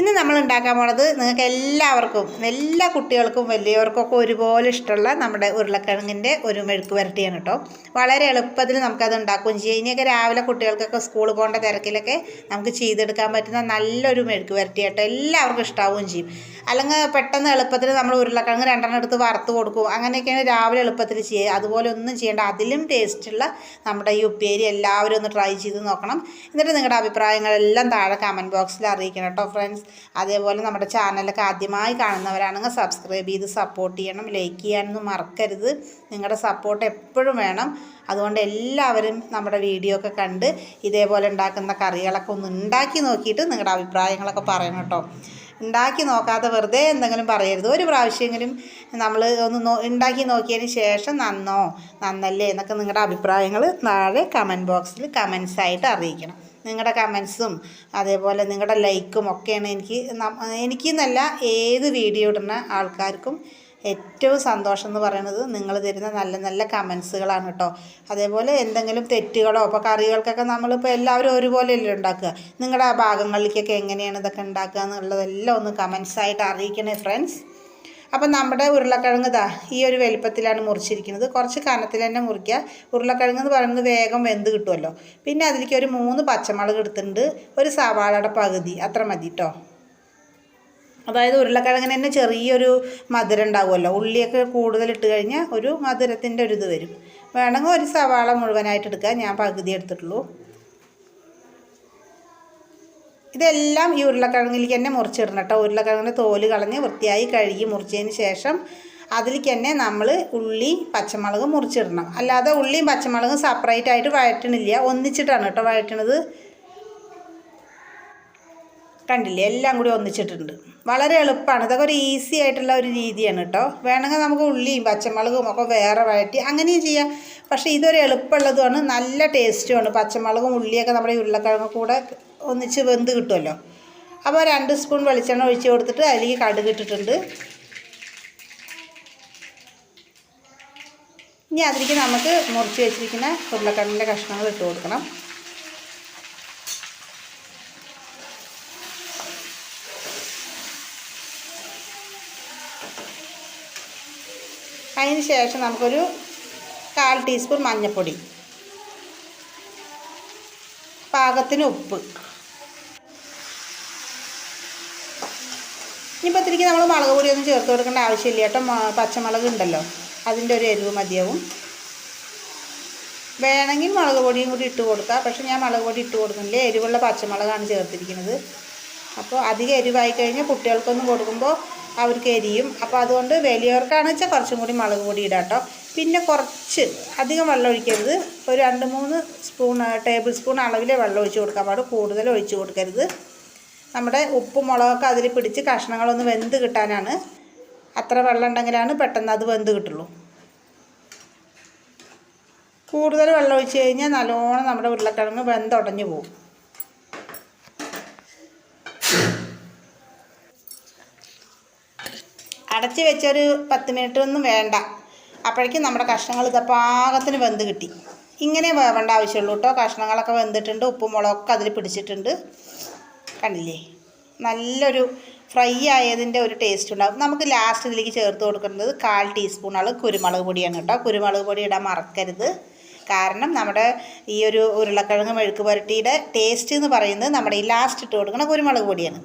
ഇന്ന് നമ്മൾ ഉണ്ടാക്കാൻ പോണത് നിങ്ങൾക്ക് എല്ലാവർക്കും എല്ലാ കുട്ടികൾക്കും വലിയവർക്കൊക്കെ ഒരുപോലെ ഇഷ്ടമുള്ള നമ്മുടെ ഉരുളക്കിഴങ്ങിന്റെ ഒരു മെഴുക്ക് വരട്ടിയാണ് കേട്ടോ. വളരെ എളുപ്പത്തിൽ നമുക്കത് ഉണ്ടാക്കുകയും ചെയ്യാം. ഇനിയൊക്കെ രാവിലെ കുട്ടികൾക്കൊക്കെ സ്കൂൾ പോകേണ്ട തിരക്കിലൊക്കെ നമുക്ക് ചെയ്തെടുക്കാൻ പറ്റുന്ന നല്ലൊരു മെഴുക്ക് വരട്ടി കേട്ടോ. എല്ലാവർക്കും ഇഷ്ടാവുകയും ചെയ്യും. അല്ലെങ്കിൽ പെട്ടെന്ന് എളുപ്പത്തിൽ നമ്മൾ ഉരുളക്കിഴങ്ങ് രണ്ടെണ്ണം എടുത്ത് വറുത്ത് കൊടുക്കും. അങ്ങനെയൊക്കെയാണ് രാവിലെ എളുപ്പത്തിൽ ചെയ്യുക. അതുപോലെ ഒന്നും ചെയ്യേണ്ട അതിലും ടേസ്റ്റുള്ള നമ്മുടെ ഈ ഉപ്പേരി എല്ലാവരും ഒന്ന് ട്രൈ ചെയ്ത് നോക്കണം. എന്നിട്ട് നിങ്ങളുടെ അഭിപ്രായങ്ങളെല്ലാം താഴെ കമന്റ് ബോക്സിൽ അറിയിക്കണം കേട്ടോ ഫ്രണ്ട്സ് അതേപോലെ നമ്മുടെ ചാനലൊക്കെ ആദ്യമായി കാണുന്നവരാണെങ്കിൽ സബ്സ്ക്രൈബ് ചെയ്ത് സപ്പോർട്ട് ചെയ്യണം ലൈക്ക് ചെയ്യാനൊന്നും മറക്കരുത്. നിങ്ങളുടെ സപ്പോർട്ട് എപ്പോഴും വേണം. അതുകൊണ്ട് എല്ലാവരും നമ്മുടെ വീഡിയോ ഒക്കെ കണ്ട് ഇതേപോലെ ഉണ്ടാക്കുന്ന കറികളൊക്കെ ഒന്ന് ഉണ്ടാക്കി നോക്കിയിട്ട് നിങ്ങളുടെ അഭിപ്രായങ്ങളൊക്കെ പറയണം കേട്ടോ. ഉണ്ടാക്കി നോക്കാതെ വെറുതെ എന്തെങ്കിലും പറയരുത്. ഒരു പ്രാവശ്യമെങ്കിലും നമ്മൾ ഒന്ന് നോ ഉണ്ടാക്കി നോക്കിയതിന് ശേഷം നന്നോ നന്നല്ലേ എന്നൊക്കെ നിങ്ങളുടെ അഭിപ്രായങ്ങൾ താഴെ കമന്റ് ബോക്സിൽ കമൻസായിട്ട് അറിയിക്കണം. നിങ്ങളുടെ കമൻസും അതേപോലെ നിങ്ങളുടെ ലൈക്കും ഒക്കെയാണ് എനിക്ക് എനിക്ക് എനിക്കെന്നല്ല ഏത് വീഡിയോ ഇടുന്ന ആൾക്കാർക്കും ഏറ്റവും സന്തോഷം എന്ന് പറയുന്നത് നിങ്ങൾ തരുന്ന നല്ല നല്ല കമൻസുകളാണ് കേട്ടോ അതേപോലെ എന്തെങ്കിലും തെറ്റുകളോ ഇപ്പോൾ കറികൾക്കൊക്കെ നമ്മളിപ്പോൾ എല്ലാവരും ഒരുപോലെയല്ലേ ഉണ്ടാക്കുക. നിങ്ങളുടെ ആ ഭാഗങ്ങളിലേക്കൊക്കെ എങ്ങനെയാണ് ഇതൊക്കെ ഉണ്ടാക്കുക എന്നുള്ളതെല്ലാം ഒന്ന് കമൻസായിട്ട് അറിയിക്കണേ ഫ്രണ്ട്സ് അപ്പം നമ്മുടെ ഉരുളക്കിഴങ്ങ് ദാ ഈ ഒരു വലിപ്പത്തിലാണ് മുറിച്ചിരിക്കുന്നത്. കുറച്ച് കനത്തിൽ തന്നെ മുറിക്കുക. ഉരുളക്കിഴങ്ങ് എന്ന് പറയുന്നത് വേഗം വെന്ത് കിട്ടുമല്ലോ. പിന്നെ അതിലേക്ക് ഒരു മൂന്ന് പച്ചമുളക് എടുത്തിട്ടുണ്ട്. ഒരു സവാളയുടെ പകുതി. അത്ര മതി കേട്ടോ അതായത് ഉരുളക്കിഴങ്ങിന് തന്നെ ചെറിയൊരു മധുരം ഉണ്ടാവുമല്ലോ. ഉള്ളിയൊക്കെ കൂടുതൽ ഇട്ട് കഴിഞ്ഞാൽ ഒരു മധുരത്തിന്റെ ഒരു ഇത് വരും. വേണമെങ്കിൽ ഒരു സവാള മുഴുവനായിട്ട് എടുക്കുക. ഞാൻ പകുതി എടുത്തിട്ടുള്ളൂ. ഇതെല്ലാം ഈ ഉരുളക്കിഴങ്ങിലേക്ക് തന്നെ മുറിച്ചിടണം കേട്ടോ. ഉരുളക്കിഴങ്ങിന്റെ തോൽ കളഞ്ഞ് വൃത്തിയായി കഴുകി മുറിച്ചതിന് ശേഷം അതിലേക്ക് തന്നെ നമ്മൾ ഉള്ളി പച്ചമുളക് മുറിച്ചിടണം. അല്ലാതെ ഉള്ളിയും പച്ചമുളകും സെപ്പറേറ്റ് ആയിട്ട് വഴറ്റണില്ല. ഒന്നിച്ചിട്ടാണ് കേട്ടോ വഴറ്റണത്. കണ്ടില്ലേ? എല്ലാം കൂടി ഒന്നിച്ചിട്ടുണ്ട്. വളരെ എളുപ്പമാണ് ഇതൊക്കെ ഒരു ഈസി ആയിട്ടുള്ള ഒരു രീതിയാണ് കേട്ടോ വേണമെങ്കിൽ നമുക്ക് ഉള്ളിയും പച്ചമുളകും ഒക്കെ വേറെ വഴറ്റി അങ്ങനെയും ചെയ്യാം. പക്ഷേ ഇതൊരു എളുപ്പമുള്ളതുമാണ്. നല്ല ടേസ്റ്റുമാണ് പച്ചമുളകും ഉള്ളിയൊക്കെ നമ്മുടെ ഉരുളക്കിഴങ്ങ് കൂടെ ഒന്നിച്ച് വെന്ത് കിട്ടുമല്ലോ. അപ്പോൾ രണ്ട് സ്പൂൺ വെളിച്ചെണ്ണ ഒഴിച്ച് കൊടുത്തിട്ട് അതിലേക്ക് കടുക് ഇട്ടിട്ടുണ്ട്. ഇനി അതിലേക്ക് നമുക്ക് മുറിച്ച് വെച്ചിരിക്കുന്ന ഉരുളക്കിഴങ്ങിന്റെ കഷ്ണങ്ങൾ ഇട്ട് കൊടുക്കണം. അതിന് ശേഷം നമുക്കൊരു കാൽ ടീസ്പൂൺ മഞ്ഞൾപ്പൊടി പാകത്തിന് ഉപ്പ്. ഇനിയിപ്പോൾ ഇത്തിരിക്ക് നമ്മൾ മുളക് പൊടിയൊന്നും ചേർത്ത് കൊടുക്കേണ്ട ആവശ്യമില്ല കേട്ടോ. പച്ചമുളക് ഉണ്ടല്ലോ. അതിന്റെ ഒരു എരിവ് മതിയാവും. വേണമെങ്കിൽ മുളക് പൊടിയും കൂടി ഇട്ട് കൊടുക്കാം. പക്ഷേ ഞാൻ മുളക് പൊടി ഇട്ട് കൊടുക്കുന്നില്ല. എരിവുള്ള പച്ചമുളകാണ് ചേർത്തിരിക്കുന്നത്. അപ്പോൾ അധികം എരിവായി കഴിഞ്ഞാൽ കുട്ടികൾക്കൊന്നും കൊടുക്കുമ്പോൾ അവർക്ക് എരിയും. അപ്പോൾ അതുകൊണ്ട് വലിയവർക്കാണെന്ന് വെച്ചാൽ കുറച്ചും കൂടി മുളക് പൊടി ഇടാം കേട്ടോ. പിന്നെ കുറച്ച് അധികം വെള്ളം ഒഴിക്കരുത്. ഒരു രണ്ട് മൂന്ന് സ്പൂൺ ടേബിൾ സ്പൂൺ അളവിലെ വെള്ളം ഒഴിച്ച് കൊടുക്കാൻ പാടും. കൂടുതൽ ഒഴിച്ച് കൊടുക്കരുത്. നമ്മുടെ ഉപ്പും മുളകൊക്കെ അതിൽ പിടിച്ച് കഷ്ണങ്ങളൊന്ന് വെന്ത് കിട്ടാനാണ്. അത്ര വെള്ളം ഉണ്ടെങ്കിലാണ് പെട്ടെന്ന് അത് വെന്ത് കിട്ടുള്ളൂ. കൂടുതൽ വെള്ളം ഒഴിച്ച് കഴിഞ്ഞാൽ നല്ലോണം നമ്മുടെ ഉരുളക്കിഴങ്ങ് വെന്തുടഞ്ഞു പോകും. അടച്ച് വെച്ചൊരു പത്ത് മിനിറ്റ് ഒന്നും വേണ്ട. അപ്പോഴേക്കും നമ്മുടെ കഷ്ണങ്ങൾ ഇത് പാകത്തിന് വെന്ത് കിട്ടി. ഇങ്ങനെ വേവേണ്ട ആവശ്യമുള്ളൂ കേട്ടോ. കഷ്ണങ്ങളൊക്കെ വെന്തിട്ടുണ്ട് ഉപ്പും മുളകൊക്കെ അതിൽ പിടിച്ചിട്ടുണ്ട്. കണ്ടില്ലേ? നല്ലൊരു ഫ്രൈ ആയതിന്റെ ഒരു ടേസ്റ്റ് ഉണ്ടാകും നമുക്ക് ലാസ്റ്റ് ഇതിലേക്ക് ചേർത്ത് കൊടുക്കേണ്ടത് കാൽ ടീസ്പൂൺ അളവ് കുരുമുളക് പൊടിയാണ് കേട്ടോ. കുരുമുളക് പൊടി ഇടാൻ മറക്കരുത്. കാരണം നമ്മുടെ ഈ ഒരു ഉരുളക്കിഴങ്ങ് മെഴുക്ക് പുരട്ടിയുടെ ടേസ്റ്റ് എന്ന് പറയുന്നത് നമ്മുടെ ഈ ലാസ്റ്റ് ഇട്ട് കൊടുക്കുന്ന കുരുമുളക് പൊടിയാണ്.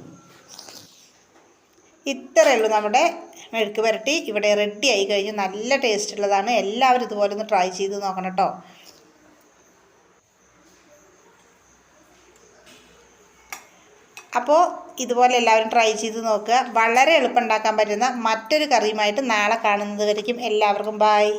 ഇത്രയേ ഉള്ളൂ നമ്മുടെ മെഴുക്ക് പുരട്ടി ഇവിടെ റെഡി ആയി കഴിഞ്ഞ്. നല്ല ടേസ്റ്റ് ഉള്ളതാണ്. എല്ലാവരും ഇതുപോലെ ഒന്ന് ട്രൈ ചെയ്ത് നോക്കണം കേട്ടോ അപ്പോൾ ഇതുപോലെ എല്ലാവരും ട്രൈ ചെയ്ത് നോക്കുക. വളരെ എളുപ്പം ഉണ്ടാക്കാൻ പറ്റുന്ന മറ്റൊരു കറിയുമായിട്ട് നാളെ കാണുന്നത് വരയ്ക്കും എല്ലാവർക്കും ബായ്